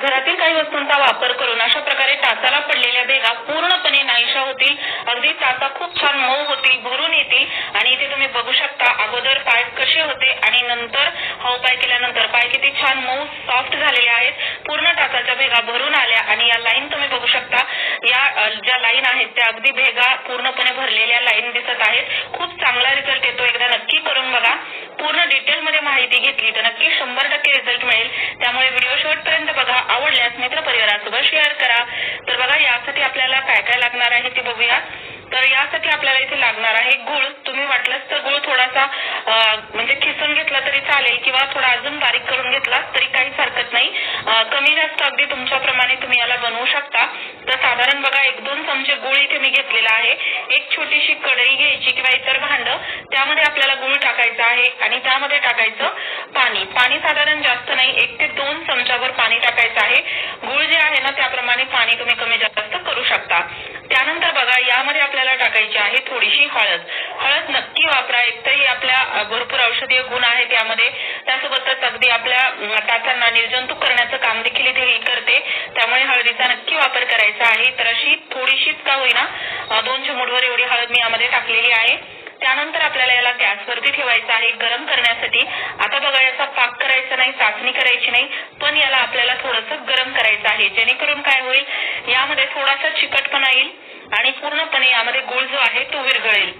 घरातील काही वस्तूंचा वापर करून अशा प्रकारे टाचाला पडलेल्या भेगा पूर्णपणे नाहीशा होतील. अगदी तासा खूप छान मऊ होतील भरून येतील. आणि इथे तुम्ही बघू शकता अगोदर पाय कसे होते आणि नंतर हा उपाय केल्यानंतर पाय किती छान मऊ सॉफ्ट झालेले आहेत. पूर्ण टाचाच्या भेगा भरून आल्या आणि या लाईन तुम्ही बघू शकता या ज्या लाईन आहेत त्या अगदी भेगा पूर्णपणे भरलेल्या लाईन दिसत आहेत. खूप चांगला रिझल्ट येतो. एकदा नक्की करून बघा. पूर्ण डिटेल मध्ये माहिती घेतली तर नक्की शंभर टक्के रिझल्ट मिळेल. त्यामुळे व्हिडिओ शेवटपर्यंत बघा. आवडल्यास मित्र परिवारासोबत शेअर करा. तर बघा यासाठी आपल्याला काय काय लागणार आहे ते बघूया. तर यासाठी आपल्याला इथे लागणार आहे गुळ. तुम्ही वाटलंच तर गुळ थोडासा म्हणजे खिसून घेतला तरी चालेल किंवा थोडा अजून बारीक करून घेतला तरी काहीच हरकत नाही. कमी जास्त अगदी तुमच्याप्रमाणे तुम्ही याला बनवू शकता. तर साधारण बघा एक दोन चमचे गुळ इथे मी घेतलेला आहे. एक छोटीशी कढई घ्यायची किंवा इतर भांड. त्यामध्ये आपल्याला गुळ टाकायचं आहे आणि त्यामध्ये टाकायचं पाणी. पाणी साधारण जास्त नाही एक ते दोन चमच्यावर पाणी टाकायचं आहे. गुळ जे आहे ना त्याप्रमाणे पाणी तुम्ही कमी जास्त करू शकता. त्यानंतर बघा यामध्ये आपल्याला टाकायची आहे थोडीशी हळद. हळद नक्की वापरा. एकतरी आपल्या भरपूर औषधीय गुण आहेत यामध्ये. त्यासोबतच अगदी आपल्या टाचांना निर्जंतुक करण्याचं काम देखील इथे ही करते. त्यामुळे हळदीचा नक्की वापर करायचा आहे. तर अशी थोडीशीच का होईना दोन चिमूटभर एवढी हळद मी यामध्ये टाकलेली आहे. त्यानंतर आपल्याला याला गॅसवरती ठेवायचं आहे गरम करण्यासाठी. आता बघा याचा पाक करायचा नाही चाचणी करायची नाही पण याला आपल्याला थोडंसं गरम करायचं आहे. जेणेकरून काय होईल यामध्ये थोडासा चिकटपणा येईल. आणि पूर्णपणे यामध्ये गुळ जो आहे तो विरघळेल.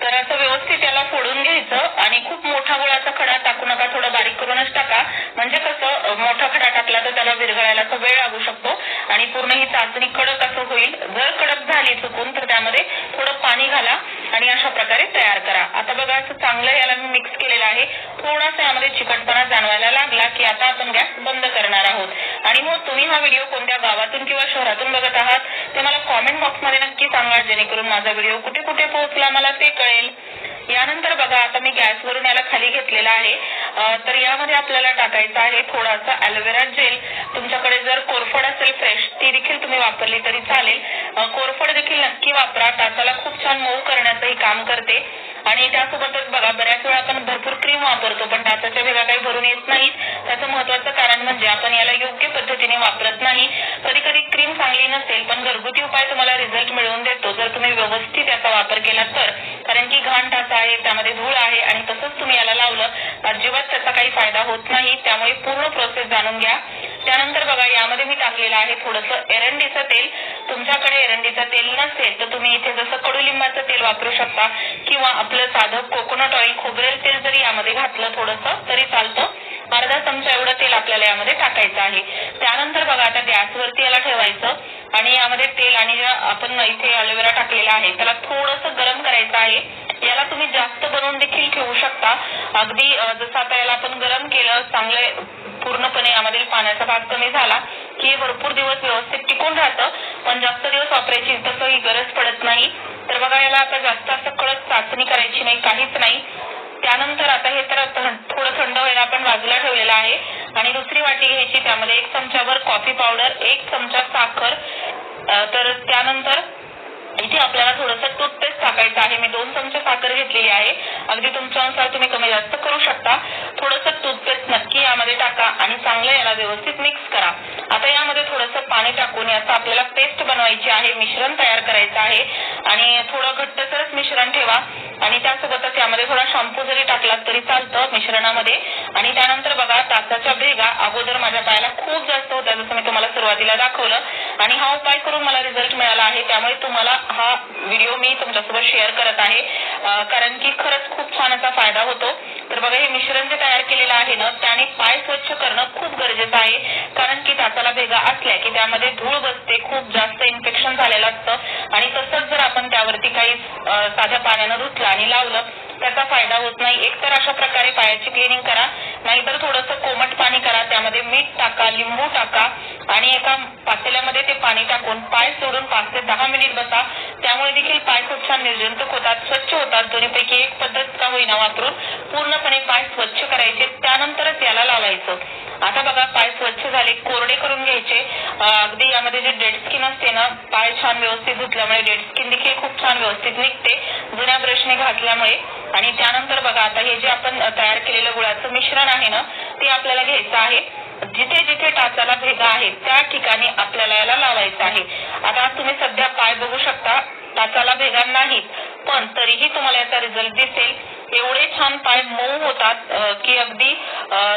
तर असं व्यवस्थित त्याला फोडून घ्यायचं आणि खूप मोठा गुळाचा खडा टाकू नका थोडा बारीक करूनच टाका. म्हणजे कसं मोठा खडा टाकला तर त्याला विरघळायला वेळ लागू शकतो आणि पूर्ण ही चाचणी कडक असं होईल. जर कडक झाली चुकून तर त्यामध्ये थोडं पाणी घाला आणि अशा प्रकारे तयार करा. आता बघा असं चांगलं याला मी मिक्स केलेलं आहे. थोडासा यामध्ये चिकटपणा जाणवायला लागला की आता आपण गॅस बंद करणार आहोत. आणि मग तुम्ही हा व्हिडिओ कोणत्या गावातून किंवा शहरातून बघत आहात? ते मला कॉमेंट बॉक्समध्ये नक्की सांगा जेणेकरून माझा व्हिडिओ कुठे कुठे पोहोचला मला ते कळेल. यानंतर बघा आता मी गॅसवरून याला खाली घेतलेला आहे. तर यामध्ये आपल्याला टाकायचं आहे थोडासा ॲलोवेरा जेल तुमच्याकडे जर कोरफड असेल फ्रेश ती देखील तुम्ही वापरली तरी चालेल. कोरफड देखील नक्की वापरा. टाचाला खूप छान मऊ करण्याचंही काम करते. आणि त्यासोबतच बघा बऱ्याच वेळा आपण भरपूर क्रीम वापरतो पण दाताच्या भेगा काही भरून येत नाहीत त्याचं महत्वाचं कारण म्हणजे आपण याला योग्य पद्धतीने वापरत नाही. कधी कधी क्रीम चांगली नसेल पण घरगुती उपाय तुम्हाला रिझल्ट मिळवून देतो. जर तुम्ही व्यवस्थित याचा वापर केला तर. कारण की घाण टाचा आहे त्यामध्ये धूळ आहे आणि तसंच तुम्ही याला लावलं अजिबात त्याचा काही फायदा होत नाही. त्यामुळे पूर्ण प्रोसेस जाणून घ्या. त्यानंतर बघा यामध्ये मी टाकलेलं आहे थोडंसं एरंडीचं तेल. तुमच्याकडे एरंडीचं तेल नसेल तर तुम्ही इथे जसं कडुलिंबाचं तेल वापरू शकता किंवा आपलं साधं कोकोनट ऑइल खोबरेल तेल जरी यामध्ये घातलं थोडंसं तरी चालतं. अर्धा चमचा एवढं तेल आपल्याला यामध्ये टाकायचं आहे. त्यानंतर बघा आता गॅसवरती याला ठेवायचं आणि यामध्ये तेल आणि आपण इथे अलोवेरा टाकलेला आहे त्याला थोडंसं गरम करायचं आहे. याला तुम्ही जास्त बनवून देखील ठेवू शकता. अगदी जसं आता याला आपण गरम केलं चांगले पूर्णपणे यामधील पाण्याचा भाग कमी झाला की भरपूर दिवस व्यवस्थित टिकून राहतं. पण जास्त दिवस वापरायची तसं ही गरज पडत नाही. तर बघा याला आता जास्त असं कळत चाचणी करायची नाही काहीच नाही. त्यानंतर आता हे तर थोडं थंड व्हायला आपण बाजूला ठेवलेलं आहे. आणि दुसरी वाटी घ्यायची त्यामध्ये एक चमचाभर कॉफी पावडर एक चमचा साखर. तर त्यानंतर इथे आपल्याला थोडंसं टूथपेस्ट टाकायचं आहे. मी दोन चमचे साखर घेतलेली आहे. अगदी तुमच्यानुसार तुम्ही कमी जास्त करू शकता. थोडंसं टूथपेस्ट नक्की यामध्ये टाका आणि चांगलं याला व्यवस्थित मिक्स करा. आता यामध्ये थोडंसं पाणी टाकून याचं आपल्याला पेस्ट बनवायची आहे मिश्रण तयार करायचं आहे. आणि थोडं घट्टसरच मिश्रण ठेवा. आणि त्यासोबतच यामध्ये थोडा शॅम्पू जरी टाकलात तरी चालतं मिश्रणामध्ये. आणि त्यानंतर बघा तासाच्या भेगा अगोदर माझ्या पायाला खूप जास्त होत्या जसं मी तुम्हाला सुरुवातीला दाखवलं. आणि हा उपाय करून मला रिझल्ट मिळाला आहे. त्यामुळे तुम्हाला हा व्हिडिओ मी तुमच्यासोबत शेअर करत आहे. कारण की खरंच खूप छान असा फायदा होतो. तर बघा हे मिश्रण जे तयार केलेलं आहे ना त्याने पाय स्वच्छ करणं खूप गरजेचं आहे. कारण की टाचाला भेगा असल्या की त्यामध्ये धूळ बसते खूप जास्त इन्फेक्शन झालेलं असतं. आणि तसंच जर आपण त्यावरती काही साध्या पाण्यानं धुतलं आणि लावलं त्याचा फायदा होत नाही. एकतर अशा प्रकारे पायाची क्लिनिंग करा. नाहीतर थोडंसं कोमट पाणी करा. त्यामध्ये मीठ टाका लिंबू टाका आणि एका पातेल्यामध्ये ते पाणी टाकून पाय सोडून पाच ते दहा मिनिट बसा. त्यामुळे देखील पाय खूप छान निर्जंतुक होतात स्वच्छ होतात. दोन्हीपैकी एक पद्धत का होईना वापरून पूर्णपणे पाय स्वच्छ करायचे त्यानंतरच याला लावायचं. आता बघा पाय स्वच्छ झाले कोरडे करून घ्यायचे. अगदी यामध्ये जे डेड स्किन असते ना पाय छान व्यवस्थित धुतल्यामुळे डेड स्किन देखील खूप छान व्यवस्थित निघते जुन्या ब्रशने घातल्यामुळे. आणि त्यानंतर बघा आता हे जे आपण तयार केलेलं गुळाचं मिश्रण आहे ना ते आपल्याला घ्यायचं आहे. जिथे जिथे टाचाला भेगा आहे त्या ठिकाणी आपल्याला याला लावायचं आहे. आता तुम्ही सध्या पाय बघू शकता टाचाला भेगा नाहीत पण तरीही तुम्हाला याचा रिझल्ट दिसेल. एवढे छान पाय मऊ होतात की अगदी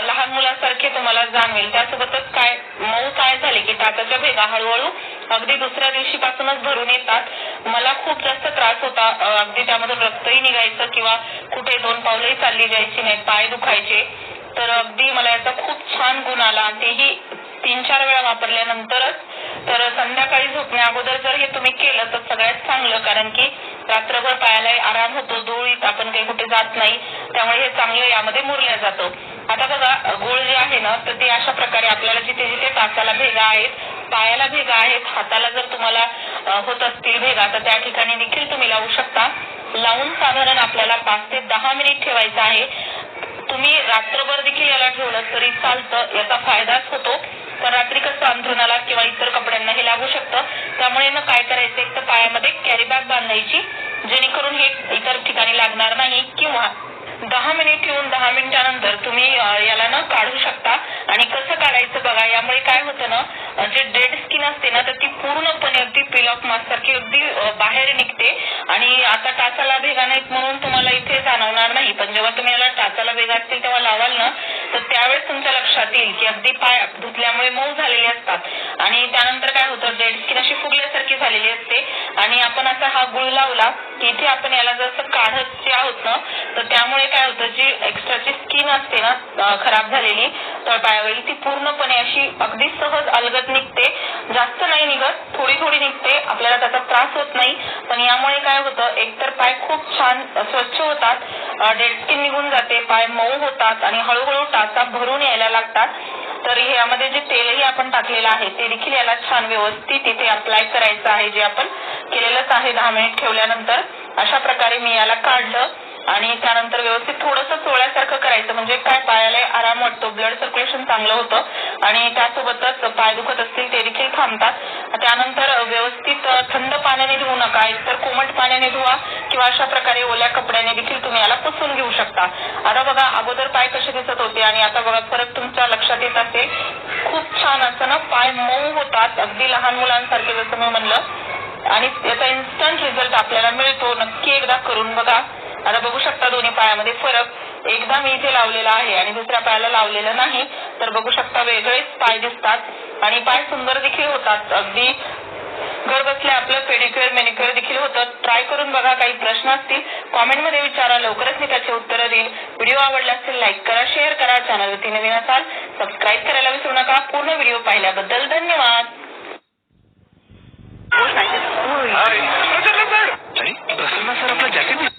लहान मुलासारखे तुम्हाला जाणवेल. त्यासोबतच काय मऊ काय झाले की टाचाच्या भेगा हळूहळू अगदी दुसऱ्या दिवशीपासूनच भरून येतात. मला खूप जास्त त्रास होता अगदी त्यामधून रक्तही निघायचं किंवा कुठे दोन पावलंही चालली जायची नाही पाय दुखायचे. तर अगदी मला याचा खूप छान गुण आला आणि तेही तीन चार वेळा वापरल्यानंतरच. तर संध्याकाळी झोपण्या अगोदर जर हे तुम्ही केलं तर सगळ्यात चांगलं कारण की रात्रभर पायाला आराम होतो धुळीत आपण काही कुठे जात नाही. त्यामुळे हे चांगलं यामध्ये मुरलं जातं. आता बघा गुळ जे आहे ना तर ते अशा प्रकारे आपल्याला जिथे जिथे टाचाला भेगा आहेत पायाला भेगा आहेत हाताला जर तुम्हाला होत असतील भेगा तर त्या ठिकाणी देखील तुम्ही लावू शकता. लावून साधारण आपल्याला पाच ते दहा मिनिट ठेवायचं आहे. तुम्ही रात्रभर देखील याला ठेवलं तरी चालतं याचा फायदाच होतो. तर रात्री कसं अंथरुणाला किंवा इतर कपड्यांना हे लागू शकतं. त्यामुळे ना काय करायचं एक तर पायामध्ये कॅरी बॅग बांधायची जेणेकरून हे इतर ठिकाणी लागणार नाही किंवा दहा मिनिट ठेवून दहा मिनिटानंतर तुम्ही याला ना काढू शकता. आणि कसं काढायचं बघा यामुळे काय होतं ना जे डेड स्किन असते ना तर ती पूर्णपणे अगदी पिल ऑफ मास्क सारखी अगदी बाहेर निघते. आणि आता टाचाला भेगा नाहीत म्हणून तुम्हाला इथे जाणवणार नाही. पण जेव्हा तुम्ही याला टाचाला भेगा असतील तेव्हा लावाल ना तर त्यावेळेस तुमच्या लक्षात येईल की अगदी पाय धुतल्यामुळे मऊ झालेले असतात. आणि त्यानंतर काय होतं डेड स्किन अशी फुगल्यासारखी झालेली असते. आणि आपण असा हा गुळ लावला की इथे आपण याला जसं काढत आहोत ना तर त्यामुळे काय होतं जी एक्स्ट्राची स्किन असते ना खराब झालेली तळपायावरील ती पूर्णपणे अशी अगदी सहज अलगत निघते. जास्त नाही निघत थोडी थोडी निघते आपल्याला त्याचा त्रास होत नाही. पण यामुळे काय होतं एकतर पाय खूप छान स्वच्छ होतात डेड स्किन निघून जाते पाय मऊ होतात आणि हळूहळू टाचा भरून यायला लागतात. तर यामध्ये जे तेलही आपण टाकलेलं आहे ते देखील याला छान व्यवस्थित इथे अप्लाय करायचं आहे. जे आपण केलेलंच आहे दहा मिनिट ठेवल्यानंतर अशा प्रकारे मी याला काढलं. आणि त्यानंतर व्यवस्थित थोडंसं चोळ्यासारखं करायचं. म्हणजे काय पायाला आराम वाटतो. ब्लड सर्क्युलेशन चांगलं होतं. आणि त्यासोबतच पाय दुखत असतील ते देखील थांबतात. त्यानंतर व्यवस्थित थंड पाण्याने धुवू नका. एकतर कोमट पाण्याने धुवा किंवा अशा प्रकारे ओल्या कपड्याने देखील तुम्ही याला पुसून घेऊ शकता. आता बघा अगोदर पाय कसे दिसत होते आणि आता बघा फरक तुमच्या लक्षात येत असेल खूप छान असं ना पाय मऊ होतात. अगदी लहान मुलांसारखे जसं मी म्हणलं. आणि त्याचा इन्स्टंट रिझल्ट आपल्याला मिळतो. नक्की एकदा करून बघा. आता बघू शकता दोन्ही पायामध्ये फरक एकदा मी इथे लावलेला आहे आणि दुसऱ्या पायाला लावलेला नाही तर बघू शकता वेगळेच पाय दिसतात आणि पाय सुंदर देखील होतात अगदी घर बसल्या आपलं पेडिक्युअर मेनिक्युअर देखील होतं ट्राय करून बघा काही प्रश्न असतील कॉमेंटमध्ये विचारा लवकरच मी त्याचे उत्तर देईल व्हिडिओ आवडला असेल लाईक करा शेअर करा चॅनलवरती नवीन असाल सबस्क्राईब करायला विसरू नका पूर्ण व्हिडिओ पाहिल्याबद्दल धन्यवाद सर जॅकेट